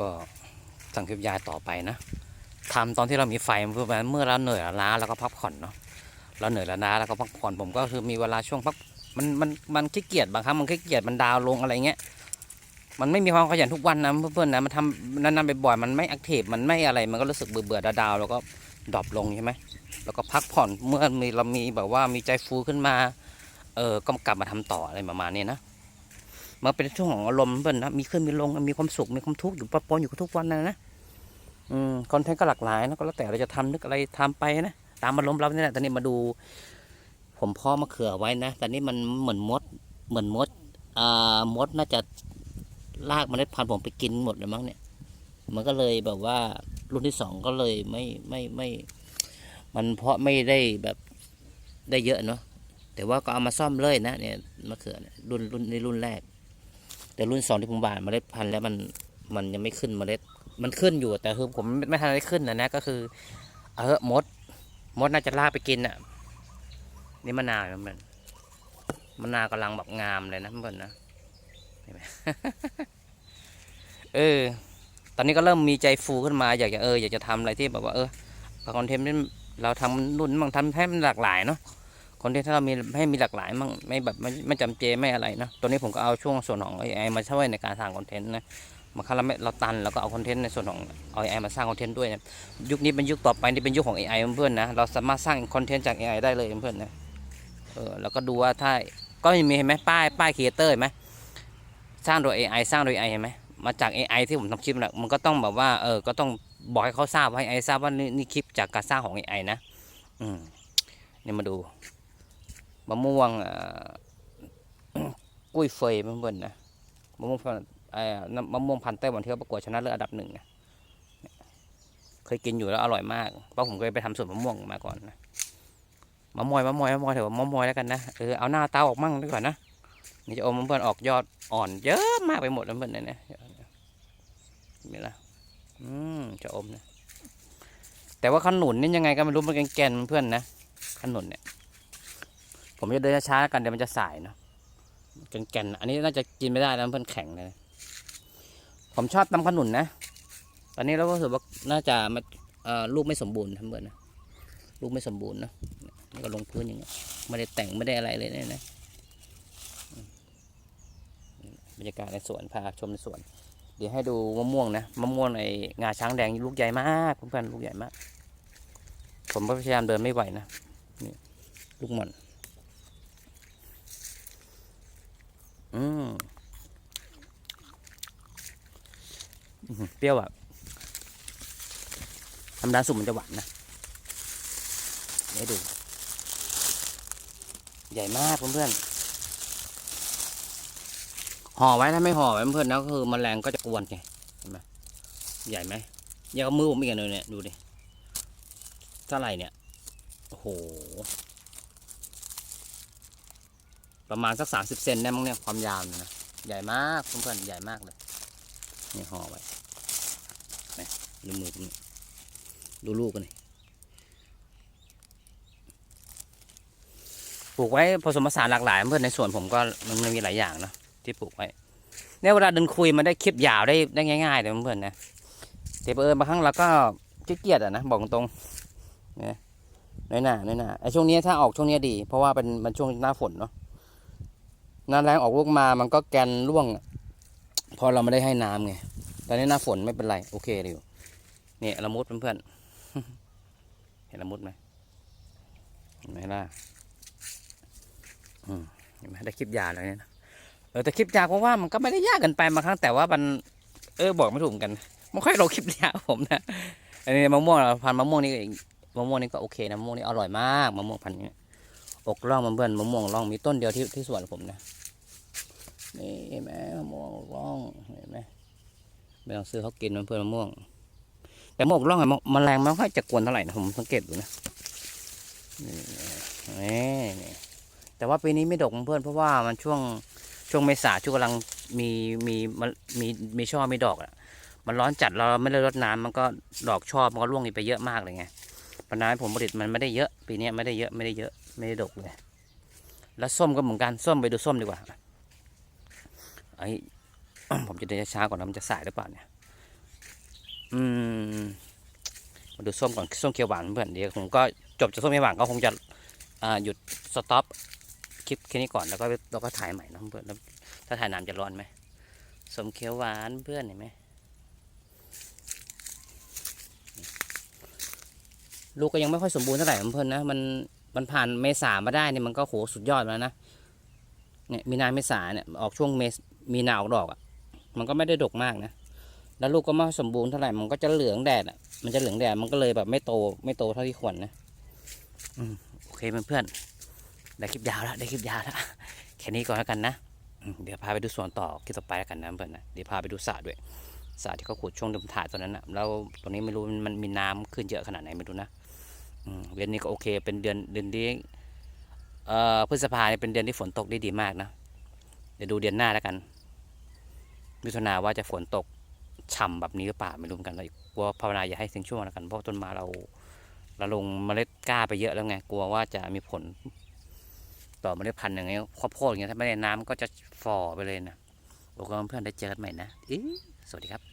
ก็สั่งคลิปยายต่อไปนะทำตอนที่เรามีไฟเพื่อเมื่อเราเหนื่อยล้าแล้วก็พักผ่อนเนาะเราเหนื่อยแล้าแล้วก็พักผ่อนผมก็คือมีเวลาช่วงพักมันมันมันขี้เกียจบางครั้งมันขี้เกียจมันดาวลงอะไรเงี้ยมันไม่มีความขยันทุกวันนะเพื่อนๆนะมันทำนานๆบ่อยๆมันไม่แอคทีฟมันไม่อะไรมันก็รู้สึกเบื่อเบื่อดาวแล้วก็ดรอปลงใช่ไหมแล้วก็พักผ่อนเมื่อมีเรามีแบบว่ามีใจฟูขึ้นมาเออก็กลับมาทำต่ออะไรประมาณนี้นะ มันเป็นช่วงของอารมณ์เพื่อนนะมีขึ้นมีลงมีความสุขมีความทุกข์อยู่ปะปนอยู่ทุกวันนะนะอืมคอนเทนต์ก็หลากหลายนะก็แล้วแต่เราจะทำนึกอะไรทำไปนะตามอารมณ์เราเนี่ยแหละตอนนี้มาดู ผมเพ่อมะเขือไว้นะแต่นี่มันเหมือนมด เหมือนมดอ่ามดน่าจะลากเมล็ดพันธุ์ผมไปกินหมดเลยมั้งเนี่ย มันก็เลยแบบว่ารุ่นที่สองก็เลยไม่ไม่ไม่ มันเพาะไม่ได้แบบได้เยอะเนาะแต่ว่าก็เอามาซ่อมเลยนะเนี่ยมะเขือเนี่ยรุ่นรุ่นในรุ่นแรก แต่รุ่นสองที่ผมบานเมล็ดพันธุ์แล้วมันมันยังไม่ขึ้นเมล็ดมันขึ้นอยู่แต่คือผมไม่ทันได้ขึ้นนะนะก็คือ เออมด มดน่าจะลากไปกินอะนี่มะนาวมันมะนาวกำลังแบบงามเลยนะเพื่อนนะเห็นไหมเออ ตอนนี้ก็เริ่มมีใจฟูขึ้นมาอยากจะเอออยากจะทำอะไรที่แบบว่าเออคอนเทนต์เราทำรุ่นบางทำให้มันหลากหลายเนาะ คอนเทนต์ถ้าเรามีให้มีหลากหลายมั่งไม่แบบไม่ไม่จำเจไม่อะไรนะตัวนี้ผมก็เอาช่วงส่วนของ AI มาช่วยในการสร้างคอนเทนต์นะบางครั้งเราไม่เราตันเราก็เอาคอนเทนต์ในส่วนของ AI มาสร้างคอนเทนต์ด้วยนะยุคนี้เป็นยุคต่อไปนี่เป็นยุคของ AI เพื่อนๆนะเราสามารถสร้างคอนเทนต์จาก AI ได้เลยเพื่อนๆนะเออแล้วก็ดูว่าถ้าก็ยังมีเห็นไหมป้ายป้ายครีเอเตอร์เห็นไหมสร้างโดย AI สร้างโดย AI เห็นไหมมาจาก AI ที่ผมทำคลิปนะมันก็ต้องแบบว่าเออก็ต้องบอกให้เขาทราบให้ AI ทราบว่านี่นี่คลิปจากการสร้างของ AI นะอืมนี่มาดู มะม่วงกุ้ยเฟยเพื่อนนะมะม่วงพันธุ์เอ่อน้ำมะม่วงพันธุ์ไต้หวันที่เขาประกวดชนะเลิศอันดับหนึ่งนะเคยกินอยู่แล้วอร่อยมากเพราะผมเคยไปทำสวนมะม่วงมาก่อนนะมะมอยมะมอยมะมอยเถอะมะมอยแล้วกันนะเออเอาหน้าเตาออกมั่งดีกว่านะนี่จะอมเพื่อนออกยอดอ่อนเยอะมากไปหมดแล้วเพื่อนเนี่ยมีละอืมจะอมนะแต่ว่าขนุนนี่ยังไงก็ไม่รู้มันแกนๆเพื่อนนะขนุนเนี่ย ผมจะเดินช้าๆกันเดี๋ยวมันจะสายเนาะแก่นๆอันนี้น่าจะกินไม่ได้แล้วเพื่อนแข็งเลยผมชอบตำขนุนนะ ตอนนี้เราก็รู้สึกว่าน่าจะมาลูกไม่สมบูรณ์ทั้งเบิดนะลูกไม่สมบูรณ์นะนี่ก็ลงพื้นอย่างเงี้ยไม่ได้แต่งไม่ได้อะไรเลยเนี่ยนะบรรยากาศในสวนพาชมในสวน เดี๋ยวให้ดูมะม่วงนะมะม่วงในงาช้างแดงลูกใหญ่มากเพื่อนๆลูกใหญ่มาก ผมก็พยายามเดินไม่ไหวนะนี่ลูกหม่อน อืมอื้อหือ เปรี้ยวอะธรรมดาสุกมันจะหวานนะเดี๋ยวดู ใหญ่มากเพื่อนๆห่อไว้ถ้าไม่ห่อไว้เพื่อนๆนะก็คือแมลงก็จะกวนไงเห็นไหมใหญ่ไหมใหญ่กับมือผมอีกอันเลยเนี่ยดูดิเท่าไหร่เนี่ยโอ้โหประมาณสักสามสิบเซนได้มั้งเนี่ยความยาวเนี่ยนะใหญ่มากเพื่อนๆใหญ่มากเลยนี่ห่อไว้ ดูมือผมนี่ดูลูกกันนี่ปลูกไว้ผสมผสานหลากหลายเพื่อนในสวนผมก็มันมีหลายอย่างเนาะที่ปลูกไว้เนี่ยเวลาเดินคุยมันได้คลิปยาวได้ได้ง่ายๆเลยเพื่อนนะแต่เออบางครั้งเราก็ขี้เกียจอะนะบอกตรงเนี่ยน้อยหน้าน้อยหน้าไอช่วงนี้ถ้าออกช่วงนี้ดี เพราะว่าเป็นมันช่วงหน้าฝนเนาะหน้าแรงออกลูกมามันก็แกนร่วงพอเราไม่ได้ให้น้ำไงตอนนี้หน้าฝนไม่เป็นไร โอเคเลยอยู่ นี่ละมุดเพื่อนๆเห็นละมุดไหมเห็นไหมล่ะเห็นไหมได้คลิปยาแล้วเนี่ยเออแต่คลิปยาวเพราะว่ามันก็ไม่ได้ยากเกินไปบางครั้งแต่ว่ามันเออบอกไม่ถูกกันไม่ค่อยลงคลิปยาวผมนะอันนี้มะม่วงเราพันมะม่วงนี่เองมะม่วงนี่ก็โอเคนะมะม่วงนี่อร่อยมากมะม่วงพันนี้อกร่องมันเพื่อนมะม่วงร่องมีต้นเดียวที่ที่สวนผมนะนี่เห็นไหมมะม่วงร่องเห็นไหมไม่ต้องซื้อเขากินมันเพื่อนมะม่วง แต่มะม่วงอกร่องอะมแมลงมันไม่ค่อยจะกวนเท่าไหร่นะผมสังเกตดูนะนี่แต่ว่าปีนี้ไม่ดกเพื่อนเพราะว่ามันช่วงช่วงเมษาช่วงกำลังมีมีมันมีมีช่อมีดอกอะมันร้อนจัดเราไม่ได้รดน้ำมันก็ดอกช่อมันก็ร่วงไปเยอะมากเลยไงปัญหาผลผลิตมันไม่ได้เยอะ ปีนี้ไม่ได้เยอะไม่ได้เยอะไม่ได้ดกเลยแล้วส้มก็เหมือนกันส้มไปดูส้มดีกว่าไอ้ผมจะเดินช้าก่อนนะมันจะสายหรือเปล่าเนี่ย อืมมาดูส้มก่อนส้มเขียวหวานเพื่อนเดี๋ยวผมก็จบจากส้มเขียวหวานก็คงจะอ่าหยุดสต็อปคลิปแค่นี้ก่อนแล้วก็แล้วก็ถ่ายใหม่นะเพื่อนถ้าถ่ายน้ำจะร้อนไหมส้มเขียวหวานเพื่อนเห็นไหมลูกก็ยังไม่ค่อยสมบูรณ์เท่าไหร่เพื่อนนะมันมันผ่านเมษามาได้เนี่ยมันก็โหสุดยอดแล้วนะเนี่ยมีนาเมษาเนี่ยออกช่วงเมษมีนาออกดอกอะมันก็ไม่ได้ดกมากนะ แล้วลูกก็ไม่สมบูรณ์เท่าไหร่มันก็จะเหลืองแดดอะมันจะเหลืองแดดมันก็เลยแบบไม่โตไม่โตเท่าที่ควรนะอืมโอเคเพื่อนๆได้คลิปยาวแล้วได้คลิปยาวแล้วแค่นี้ก่อนแล้วกันนะเดี๋ยวพาไปดูสวนต่อคลิปต่อไปแล้วกันนะเพื่อนนะเดี๋ยวพาไปดูสระด้วยสระที่เขาขุดช่วงเดิมถ่ายตอนนั้นนะแล้วตอนนี้ไม่รู้มันมีน้ำขึ้นเยอะขนาดไหนไม่รู้นะอืมเดือนนี้ก็โอเค เป็นเดือนเดือนที่เอ่อพฤษภาเนี่ยเป็นเดือนที่ฝนตกได้ดีมากนะ เดี๋ยวดูเดือนหน้าแล้วกันมิถุนาว่าจะฝนตก ฉ่ำแบบนี้หรือเปล่าไม่รู้เหมือนกันเลยกลัวภาวนาอย่าให้ถึงช่วงแล้วกันเพราะต้นมาเราเราลงเมล็ดกล้าไปเยอะแล้วไงกลัวว่าจะมีผล ต่อเมล็ดพันธุ์อย่างเงี้ยข้าวโพดอย่างเงี้ยถ้าไม่ได้น้ำก็จะฝ่อไปเลยนะโอเคเพื่อนได้เจอกันใหม่นะอสวัสดีครับ